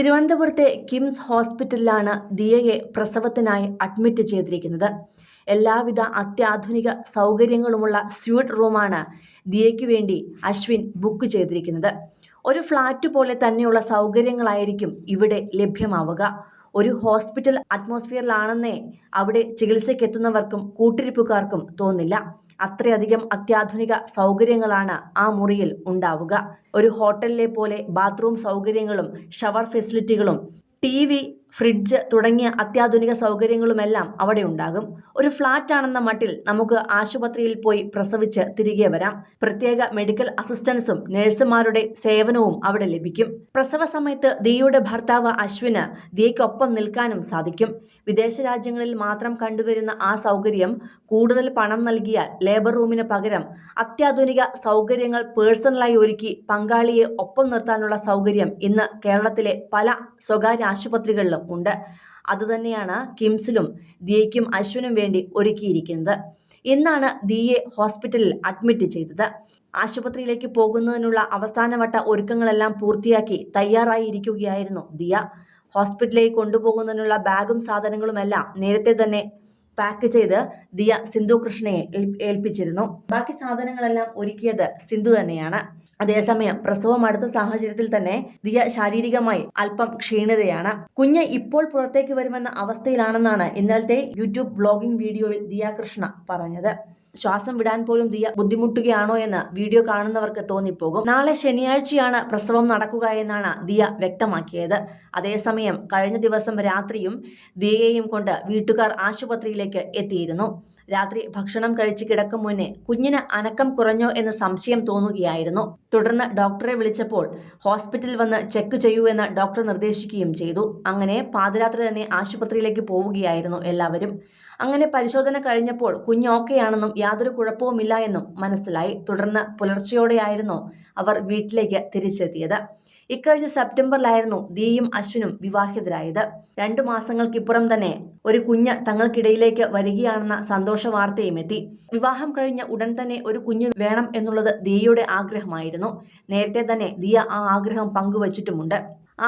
തിരുവനന്തപുരത്തെ കിംസ് ഹോസ്പിറ്റലിലാണ് ദിയയെ പ്രസവത്തിനായി അഡ്മിറ്റ് ചെയ്തിരിക്കുന്നത്. എല്ലാവിധ അത്യാധുനിക സൗകര്യങ്ങളുമുള്ള സ്യൂട്ട് റൂമാണ് ദിയയ്ക്ക് വേണ്ടി അശ്വിൻ ബുക്ക് ചെയ്തിരിക്കുന്നത്. ഒരു ഫ്ലാറ്റ് പോലെ തന്നെയുള്ള സൗകര്യങ്ങളായിരിക്കും ഇവിടെ ലഭ്യമാവുക. ഒരു ഹോസ്പിറ്റൽ അറ്റ്മോസ്ഫിയറിലാണെന്നേ അവിടെ ചികിത്സയ്ക്കെത്തുന്നവർക്കും കൂട്ടിരിപ്പുകാർക്കും തോന്നില്ല. അത്രയധികം അത്യാധുനിക സൗകര്യങ്ങളാണ് ആ മുറിയിൽ ഉണ്ടാവുക. ഒരു ഹോട്ടലിലെ പോലെ ബാത്റൂം സൗകര്യങ്ങളും ഷവർ ഫെസിലിറ്റികളും ടി വി ഫ്രിഡ്ജ് തുടങ്ങിയ അത്യാധുനിക സൗകര്യങ്ങളുമെല്ലാം അവിടെ ഉണ്ടാകും. ഒരു ഫ്ലാറ്റ് ആണെന്ന മട്ടിൽ നമുക്ക് ആശുപത്രിയിൽ പോയി പ്രസവിച്ച് തിരികെ വരാം. പ്രത്യേക മെഡിക്കൽ അസിസ്റ്റൻസും നഴ്സുമാരുടെ സേവനവും അവിടെ ലഭിക്കും. പ്രസവ സമയത്ത് ദിയുടെ ഭർത്താവ് അശ്വിന് ദിയയ്ക്കൊപ്പം നിൽക്കാനും സാധിക്കും. വിദേശ രാജ്യങ്ങളിൽ മാത്രം കണ്ടുവരുന്ന ആ സൗകര്യം കൂടുതൽ പണം നൽകിയാൽ ലേബർ റൂമിന് പകരം അത്യാധുനിക സൗകര്യങ്ങൾ പേഴ്സണലായി ഒരുക്കി പങ്കാളിയെ ഒപ്പം നിർത്താനുള്ള സൗകര്യം ഇന്ന് കേരളത്തിലെ പല സ്വകാര്യ ആശുപത്രികളിലും ഉണ്ട്. അതുതന്നെയാണ് കിംസിലും ദിയയ്ക്കും അശ്വിനും വേണ്ടി ഒരുക്കിയിരിക്കുന്നത്. ഇന്നാണ് ദിയെ ഹോസ്പിറ്റലിൽ അഡ്മിറ്റ് ചെയ്തത്. ആശുപത്രിയിലേക്ക് പോകുന്നതിനുള്ള അവസാനവട്ട ഒരുക്കങ്ങളെല്ലാം പൂർത്തിയാക്കി തയ്യാറായിരിക്കുകയായിരുന്നു ദിയ. ഹോസ്പിറ്റലിലേക്ക് കൊണ്ടുപോകുന്നതിനുള്ള ബാഗും സാധനങ്ങളുമെല്ലാം നേരത്തെ തന്നെ പാക്ക് ചെയ്ത് ദിയ സിന്ധു കൃഷ്ണയെ ഏൽപ്പിച്ചിരുന്നു. ബാക്കി സാധനങ്ങളെല്ലാം ഒരുക്കിയത് സിന്ധു തന്നെയാണ്. അതേസമയം പ്രസവം അടുത്ത സാഹചര്യത്തിൽ തന്നെ ദിയ ശാരീരികമായി അല്പം ക്ഷീണിതയാണ്. കുഞ്ഞ് ഇപ്പോൾ പുറത്തേക്ക് വരുമെന്ന അവസ്ഥയിലാണെന്നാണ് ഇന്നലത്തെ യൂട്യൂബ് ബ്ലോഗിംഗ് വീഡിയോയിൽ ദിയ കൃഷ്ണ പറഞ്ഞത്. ശ്വാസം വിടാൻ പോലും ദിയ ബുദ്ധിമുട്ടുകയാണോ എന്ന് വീഡിയോ കാണുന്നവർക്ക് തോന്നിപ്പോകും. നാളെ ശനിയാഴ്ചയാണ് പ്രസവം നടക്കുക എന്നാണ് ദിയ വ്യക്തമാക്കിയത്. അതേസമയം കഴിഞ്ഞ ദിവസം രാത്രിയും ദിയയെയും കൊണ്ട് വീട്ടുകാർ ആശുപത്രിയിലേക്ക് എത്തിയിരുന്നു. രാത്രി ഭക്ഷണം കഴിച്ച് കിടക്കും മുന്നേ കുഞ്ഞിന് അനക്കം കുറഞ്ഞോ എന്ന് സംശയം തോന്നുകയായിരുന്നു. തുടർന്ന് ഡോക്ടറെ വിളിച്ചപ്പോൾ ഹോസ്പിറ്റലിൽ വന്ന് ചെക്ക് ചെയ്യൂ എന്ന് ഡോക്ടർ നിർദ്ദേശിക്കുകയും ചെയ്തു. അങ്ങനെ പാതിരാത്രി തന്നെ ആശുപത്രിയിലേക്ക് പോവുകയായിരുന്നു എല്ലാവരും. അങ്ങനെ പരിശോധന കഴിഞ്ഞപ്പോൾ കുഞ്ഞ് ഓക്കെയാണെന്നും യാതൊരു കുഴപ്പവുമില്ല എന്നും മനസ്സിലായി. തുടർന്ന് പുലർച്ചെയോടെയായിരുന്നു അവർ വീട്ടിലേക്ക് തിരിച്ചെത്തിയത്. ഇക്കഴിഞ്ഞ സെപ്റ്റംബറിലായിരുന്നു ദിയയും അശ്വിനും വിവാഹിതരായത്. രണ്ടു മാസങ്ങൾക്കിപ്പുറം തന്നെ ഒരു കുഞ്ഞ് തങ്ങൾക്കിടയിലേക്ക് വരികയാണെന്ന സന്തോഷ വാർത്തയും എത്തി. വിവാഹം കഴിഞ്ഞ ഉടൻ തന്നെ ഒരു കുഞ്ഞ് വേണം എന്നുള്ളത് ദിയയുടെ ആഗ്രഹമായിരുന്നു. നേരത്തെ തന്നെ ദിയ ആ ആഗ്രഹം പങ്കുവച്ചിട്ടുമുണ്ട്.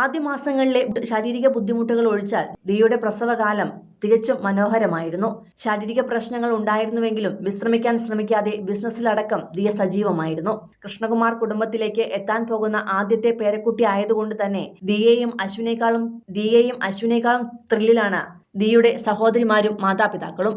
ആദ്യ മാസങ്ങളിലെ ശാരീരിക ബുദ്ധിമുട്ടുകൾ ഒഴിച്ചാൽ ദിയുടെ പ്രസവകാലം തികച്ചും മനോഹരമായിരുന്നു. ശാരീരിക പ്രശ്നങ്ങൾ ഉണ്ടായിരുന്നുവെങ്കിലും വിശ്രമിക്കാൻ ശ്രമിക്കാതെ ബിസിനസ്സിലടക്കം ദിയ സജീവമായിരുന്നു. കൃഷ്ണകുമാർ കുടുംബത്തിലേക്ക് എത്താൻ പോകുന്ന ആദ്യത്തെ പേരക്കുട്ടി ആയതുകൊണ്ട് തന്നെ ദിയേയും അശ്വിനേക്കാളും ദിയേയും അശ്വിനേക്കാളും ത്രില്ലിലാണ് ദിയുടെ സഹോദരിമാരും മാതാപിതാക്കളും.